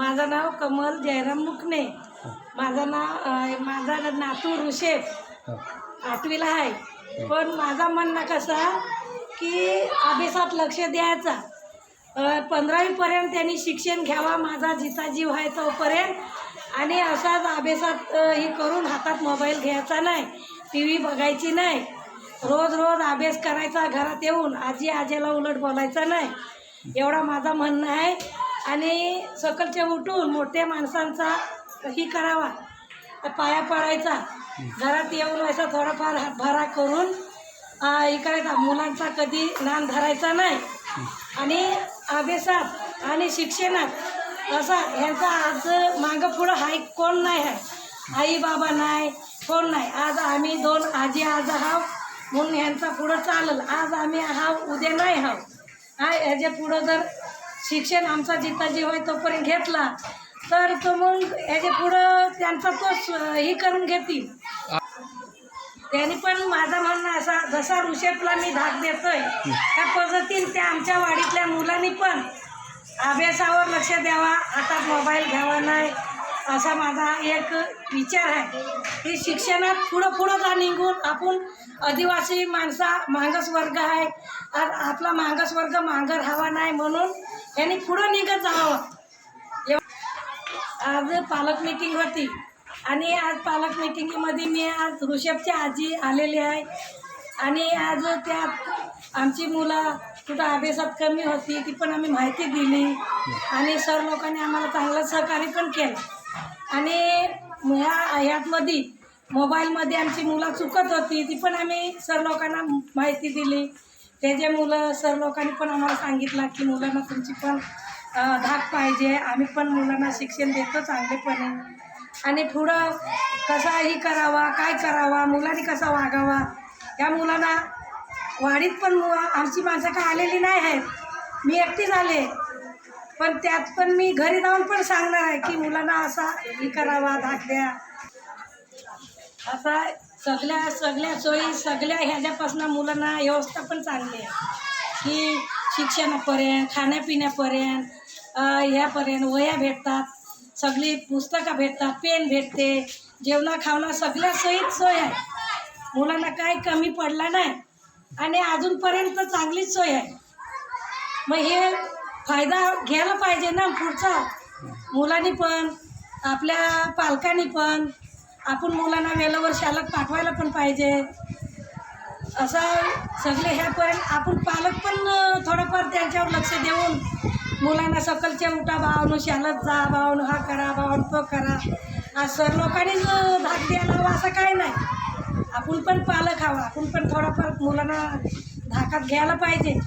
माझं नाव कमल जयराम मुकणे. माझं नाव माझा नातू ऋषेफ आठवीला आहे. पण माझा म्हणणं कसा की अभ्यासात लक्ष द्यायचा. पंधरावीपर्यंत त्यांनी शिक्षण घ्यावा माझा जिचा जीव आहे तोपर्यंत. आणि असाच अभ्यासात हे करून हातात मोबाईल घ्यायचा नाही टी व्ही बघायची नाही. रोज रोज अभ्यास करायचा घरात येऊन आजी आजीला उलट बोलायचं नाही. एवढा माझा म्हणणं आहे. आणि सकलचे उठून मोठ्या माणसांचा ही करावा. पाया पडायचा. घरात येऊन असा थोडाफार हातभारा करून हे करायचा मुलांचा कधी नान धरायचा नाही. आणि अभ्यासात आणि शिक्षणात असा ह्यांचा आज मागं पुढं हाय कोण नाही आहे आई बाबा नाही कोण नाही. आज आम्ही दोन आजी आज आहोत म्हणून ह्यांचा पुढं चालल. आज आम्ही आहाव उद्या नाही हाव हा ह्याच्या पुढं जर शिक्षण आमचा जिता जीव आहे तोपर्यंत घेतला. तर तो मग ह्याच्या पुढं त्यांचा तो ही हे करून घेतील. त्यांनी पण माझं म्हणणं असा जसा ऋषेपला मी धाक देतोय त्या पद्धतीने त्या आमच्या वाडीतल्या मुलांनी पण अभ्यासावर लक्ष द्यावा. हातात मोबाईल घ्यावा नाही. असा माझा एक विचार आहे. की शिक्षणात पुढं पुढं जा निघून आपण आदिवासी माणसा मागास वर्ग आहे. आज आपला मागास वर्ग मागं राहावा नाही म्हणून यांनी पुढं निघत जावं. आज पालक मीटिंग होती. आणि आज पालक मीटिंगमध्ये मी आज ऋषभची आजी आलेली आहे. आणि आज त्यात आमची मुलं कुठं अभ्यासात कमी होती ती पण आम्ही माहिती दिली. आणि सर लोकांनी आम्हाला चांगलं सहकार्य पण केलं. आणि ह्या ह्यातमध्ये मोबाईलमध्ये आमची मुलं चुकत होती ती पण आम्ही सर लोकांना माहिती दिली. त्याचे मुलं सर लोकांनी पण आम्हाला सांगितलं की मुलांना तुमची पण धाक पाहिजे. आम्ही पण मुलांना शिक्षण देतो चांगलेपणे. आणि पुढं कसाही करावा काय करावा मुलांनी कसा वागावा या मुलांना वाढीत पण मु- आमची माणसं काय आलेली नाही आहेत. मी एकटीच आले पण त्यात पण मी घरी जाऊन पण सांगणार आहे की मुलांना असा हे करावा धाक द्या असा सगळ्या सगळ्या सोयी सगळ्या ह्याच्यापासून मुलांना व्यवस्था पण चांगली आहे. की शिक्षणापर्यंत खाण्यापिण्यापर्यंत ह्यापर्यंत वह्या भेटतात सगळी पुस्तकं भेटतात पेन भेटते जेवणा खावणं सगळ्या सोयीत सोय आहे. मुलांना काही कमी पडला नाही आणि अजूनपर्यंत चांगलीच सोय आहे. मग हे फायदा घ्यायला पाहिजे ना पुढचा. मुलांनी पण आपल्या पालकांनी पण आपण मुलांना वेळेवर शाळेत पाठवायला पण पाहिजे. असं सगळे ह्यापर्यंत आपण पालक पण थोडंफार त्यांच्यावर लक्ष देऊन मुलांना सकलच्या उठा भावनं शाळेत जा भावनं हा करा भावन तो करा. आज सर लोकांनीच धाक द्यायला हवा असं काही नाही. आपण पण पालक हवा आपण पण थोडाफार मुलांना धाकात घ्यायला पाहिजे.